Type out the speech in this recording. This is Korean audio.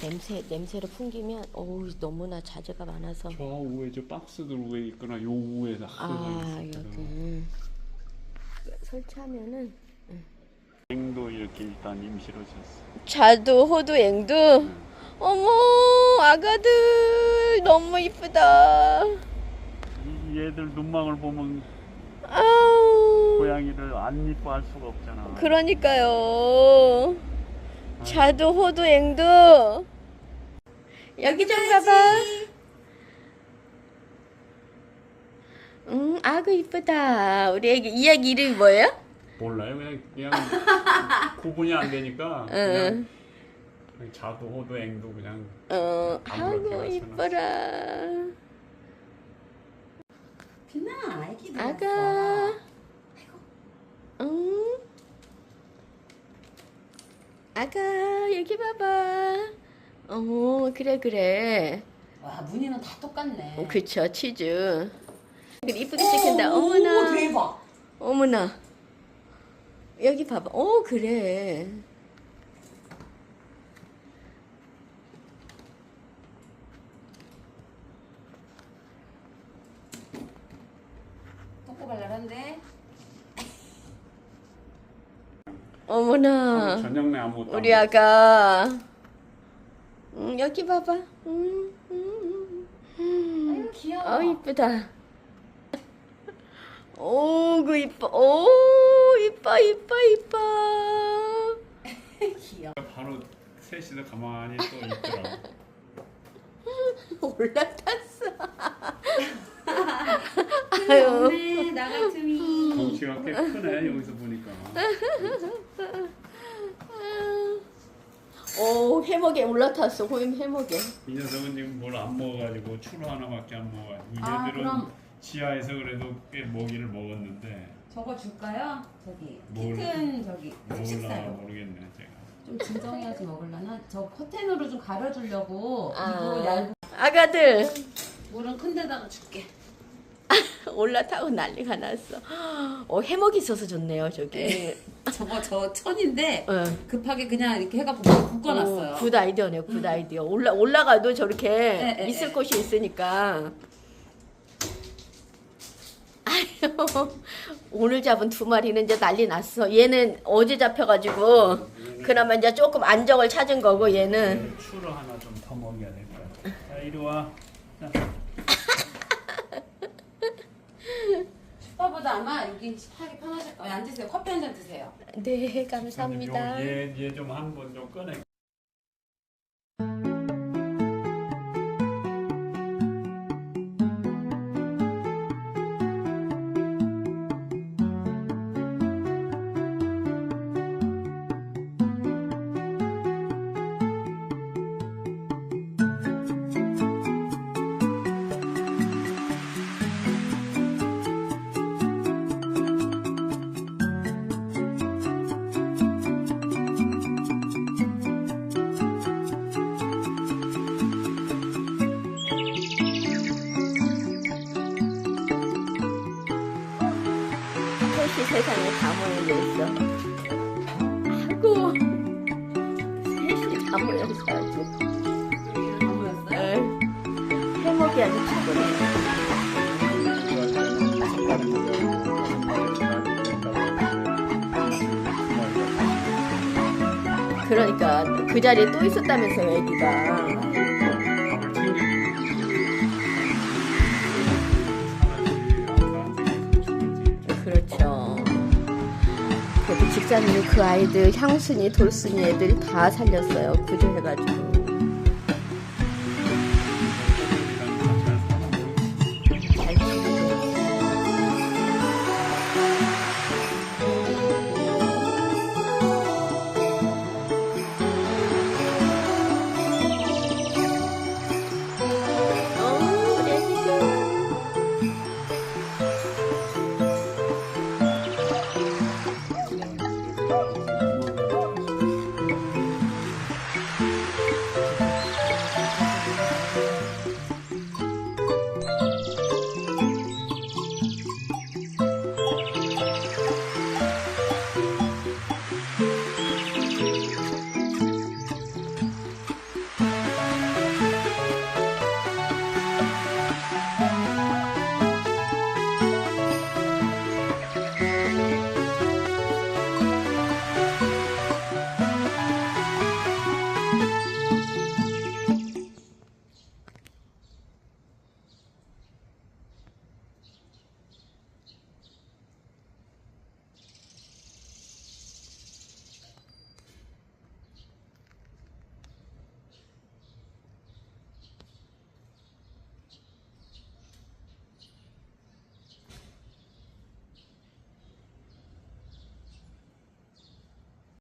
냄새 냄새를 풍기면 어우 너무나 자재가 많아서. 저 우에 저 박스들 우에 있거나 요 우에다 아. 여기. 설치하면은 앵도 이렇게 일단 임시로 졌어. 자두 호두 앵두. 어머 아가들 너무 이쁘다. 이 얘들 눈망울 보면 아우. 고양이를 안 이뻐할 수가 없잖아. 그러니까요 자두 호두 앵두 여기 좀 봐봐 음 아그 이쁘다 우리 애기 이 애기 이름이 뭐예요? 몰라요. 그냥 그냥 구분이 안 되니까 응. 그냥, 그냥 자도 호도 앵도 그냥 어 가서는. 이뻐라 빛나 아기 아가 응 아가 여기 봐봐. 어 그래 그래. 와 무늬는 다 똑같네. 어, 그쵸 치즈. 이쁘게 찍힌다. 어머나. 오 대박. 어머나. 여기 봐봐. 어 그래 똑똑발랄한데 어머나 저녁내 아무것도 우리 안 아가 음, 여기 봐봐 음, 음, 음. 아유 귀여워 어 이쁘다. 오, 그 이뻐. 오, 이뻐, 이뻐, 이뻐. 귀여워. 바로 셋이서 가만히 또 있더라고. 올라탔어. 아유. 없네 나 같으니 덩치가 꽤 크네 여기서 보니까. 오, 해먹에 올라탔어. 호임 해먹에. 이 녀석은 지금 뭘 안 먹어가지고 추루 하나밖에 안 먹어가지고 아, 얘들은 그럼- 지하에서 그래도 꽤 먹이를 먹었는데 저거 줄까요? 저기 뭘? 키큰 저기 몰라 식사로 모르겠네 제가. 좀 진정해야지 먹을라나 저 커튼으로 좀 가려주려고 이거 아, 얇은 아가들 물은 큰 데다가 줄게 올라타고 난리가 났어. 어, 해먹이 있어서 좋네요, 저기. 저거 저 천인데 어. 급하게 그냥 이렇게 묶어놨어요 오, 굿 아이디어네, 굿 아이디어. 올라 올라가도 저렇게 네, 네, 있을 네. 곳이 있으니까. 아유, 오늘 잡은 두 마리는 이제 난리 났어. 얘는 어제 잡혀가지고 그나마 이제 조금 안정을 찾은 거고 얘는 추루 하나 좀 더 먹여야 될 거야. 자 이리 와. 자, 슈퍼보다 아마 여기 하기 편하실 거예요 앉으세요 커피 한 잔 드세요 네 감사합니다. 얘얘좀 한 번 좀 꺼내. 셋이 세상에 다 모여있어. 아이고 셋이 다 모여서 아주. 안 보였어요? 에, 해먹이 아주 기쁘네. 그러니까 그 자리에 또 있었다면서요, 애기가. 집사님이 그 아이들 향순이, 돌순이 애들 다 살렸어요. 구조해가지고.